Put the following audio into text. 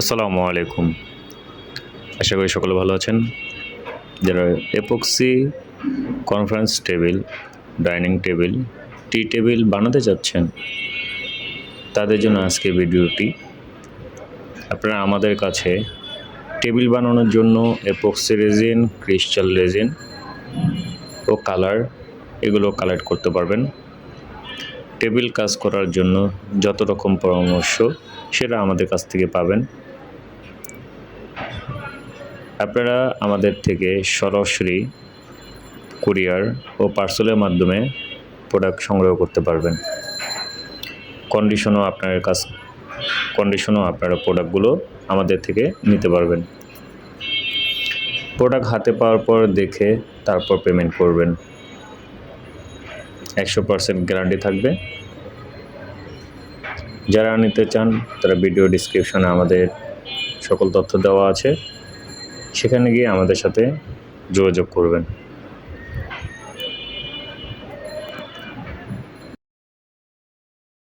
আসসালামু আলাইকুম। আশা করি সকলে ভালো আছেন। যারা epoxy conference table dining table tea table বানাতে চাচ্ছেন তাদের জন্য আজকে ভিডিওটি। আপনারা আমাদের কাছে টেবিল বানানোর জন্য এপক্সি রেজিন ক্রিস্টাল রেজিন ও কালার এগুলো কালেক্ট করতে পারবেন। টেবিল কাজ করার জন্য যত রকম পরামর্শ সেটা আমাদের কাছ থেকে পাবেন। আপনারা আমাদের থেকে সরাসরি কুরিয়ার ও পার্সেলের মাধ্যমে প্রোডাক্ট সংগ্রহ করতে পারবেন। কন্ডিশনও আপনার কাছ, কন্ডিশনও আপনারা প্রোডাক্টগুলো আমাদের থেকে নিতে পারবেন। প্রোডাক্ট হাতে পাওয়ার পর দেখে তারপর পেমেন্ট করবেন। একশো পার্সেন্ট গ্যারান্টি থাকবে। যারা নিতে চান তারা ভিডিও ডিসক্রিপশনে আমাদের সকল তথ্য দেওয়া আছে। সেখানে গিয়ে আমাদের সাথে যোগাযোগ করবেন।